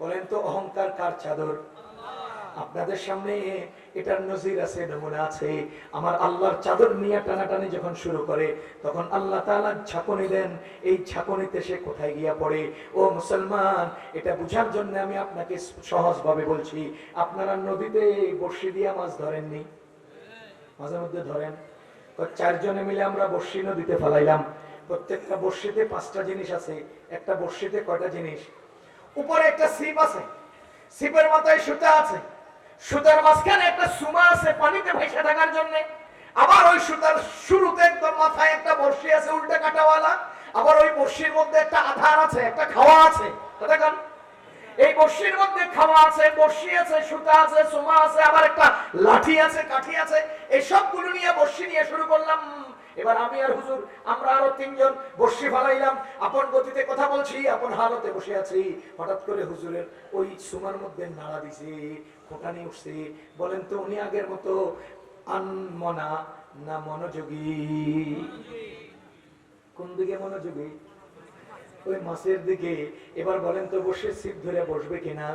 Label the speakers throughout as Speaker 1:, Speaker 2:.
Speaker 1: বলেন তো, অহংকার কার চাদর? আপনাদের সামনে এটার নজির আছে নমুনা আছে? আমার আল্লাহর চাদর নিয়ে টানাটানি যখন শুরু করে, তখন আল্লাহ তাআলা ঝাঁকুনি দেন, এই ঝাঁকুনিতে সে কোথায় গিয়া পড়ে? ও মুসলমান, এটা বুঝার জন্য আমি আপনাকে সহজভাবে বলছি, আপনারা নদীতে বর্ষি দিয়া মাছ ধরেননি? মাঝে মধ্যে ধরেন। চারজনে মিলে আমরা বর্ষি নদীতে ফেলাইলাম। প্রত্যেকটা বর্ষিতে পাঁচটা জিনিস আছে। একটা বর্ষিতে কয়টা জিনিস? উপরে একটা সিপ আছে। সিপের মাথায় সুতা আছে। সুতার মাঝখানে একটা সুমা আছে পানিতে ভেসে থাকার জন্য। আবার ওই সুতার শুরুতে একদম মাথায় একটা বর্ষি আছে, উল্টে কাটাওয়ালা। আবার ওই বর্ষির মধ্যে একটা আধার আছে, একটা খাওয়া আছে। দেখেন এই বর্ষির মধ্যে খাওয়া আছে বর্ষি আছে, সুতা আছে, সুমা আছে, আবার একটা লাঠি আছে, কাঠি আছে। এই সবগুলো নিয়ে বর্ষি নিয়ে শুরু করলাম। এবার আমি আর হুজুর, আমরা আরও তিনজন বর্ষি ফালাইলাম। আপন গতিতে কথা বলছি, আপন হালতে বসে আছি। হঠাৎ করে হুজুরের ওই সুমার মধ্যে নাড়া দিছে খোটানি উঠছে। বলেন তো উনি আগের মতো আনমনা না মনোযোগী? কোন দিকে মনোযোগী? ওই মাছের দিকে। এবার বলেন তো বসে সিট ধরে বসবে কিনা?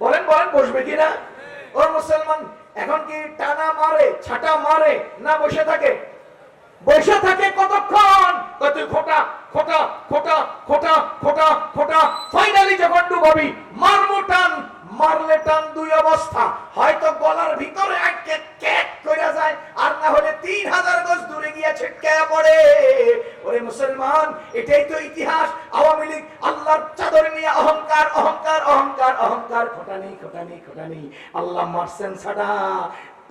Speaker 1: বলেন বলেন, বসবে কিনা? ও মুসলমান, এখন কি টানা মারে, ছাটা মারে না বসে থাকে? বসে থাকে কতক্ষণ? কত খোটা খোটা খোটা খোটা খোটা খোটা। ফাইনালি যখন ডুবাবি, মারমু টান, মারলে টান দুই অবস্থা। হয়তো গলার ভিতরে আটকে যায়, আর না হলে তিন হাজার গজ দূরে গিয়ে ছিটকে পড়ে। ওরে মুসলমান, এটাই তো ইতিহাস। আওয়ামী লীগ আল্লাহর চাদর নিয়ে অহংকার অহংকার অহংকার অহংকার। খোটানি খোটানি খোটানি আল্লাহ মারছেন ছাড়া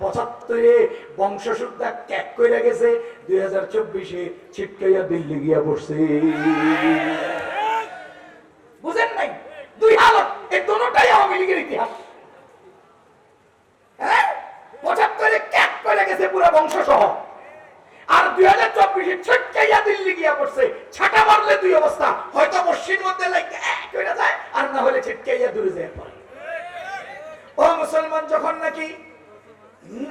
Speaker 1: পঁচাত্তরে বংশসূত্রা ক্যাক করে গেছে, দুই হাজার চব্বিশে ছিটকাইয়া দিল্লি গিয়া পড়ছে বুঝেন নাই? দুই হালত, এই দুটাই আওয়ামী লীগের ইতিহাস। হ্যাঁ? পঁচাত্তরে ক্যাক করে গেছে পুরো বংশ আর দুই হাজার চব্বিশে দিল্লি গিয়া মারলে দুই অবস্থা, হয়তো লাগে আর না হলে দূরে যায় ও মুসলমান যখন নাকি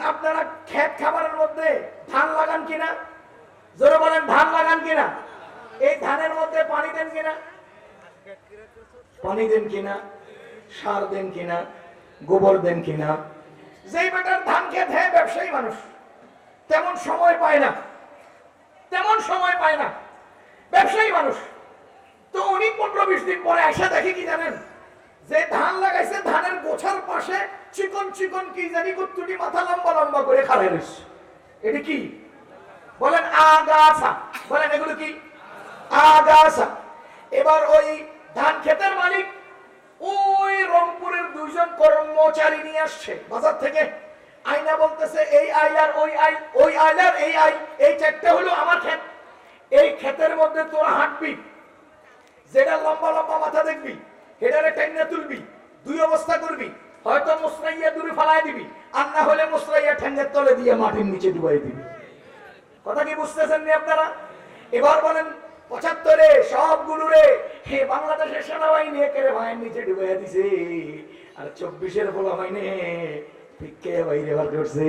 Speaker 1: আপনারা ক্ষেত খাবারের মধ্যে ধান লাগান কিনা? জোরে বলেন, ধান লাগান কিনা? এই ধানের মধ্যে পানি দেন কিনা? পানি দেন কিনা? সার দেন কিনা? গোবর দেন কিনা? যেই বেটার ধান খেত হ্যাঁ ব্যবসায়ী মানুষ, তেমন সময় পায় না। তেমন সময় পায় না। ব্যবসায়ী মানুষ, তো উনি পনেরো বিশ দিন পরে এসে দেখে কি জানেন? যে ধান লাগাইছে, ধানের গোছার পাশে চিকন চিকন কি জানি কুত্তুটি মাথা লম্বা লম্বা করে খাড়াই রয়েছে এটি কি? বলেন আগাছা। বলেন এগুলো কি? আগাছা। এবার ওই ধান ক্ষেতের মালিক ওই রংপুরের দুইজন কর্মচারী নিয়ে আসছে বাজার থেকে। আয়না বলতেছে, এই আইলার ওই আই, ওই আইলার এই আই, এই চারটে হলো আমার ক্ষেত। এই ক্ষেতের মধ্যে তোরা হাঁটবি। যেটা লম্বা লম্বা মাথা দেখবি হেডারে টেনে তুলবি, দুই অবস্থা করবি, হয়তো মুসরাইয়া দূরে ফালাই দিবি, আর না হলে মুসরাইয়া ঠ্যাঙ্গের তলে দিয়ে মাটির নিচে ডুবাই দিবি। কথা কি বুঝতেছেন নি আপনারা? এবার বলেন, পঁচাত্তরে সবগুলো রে, হে বাংলাদেশের সেনাবাহিনী একেরে ভাইয়ের নিচে ডুবাইয়া দিছে, আর চব্বিশের বলা হয়নি ফিকে বাইরে বার করছে।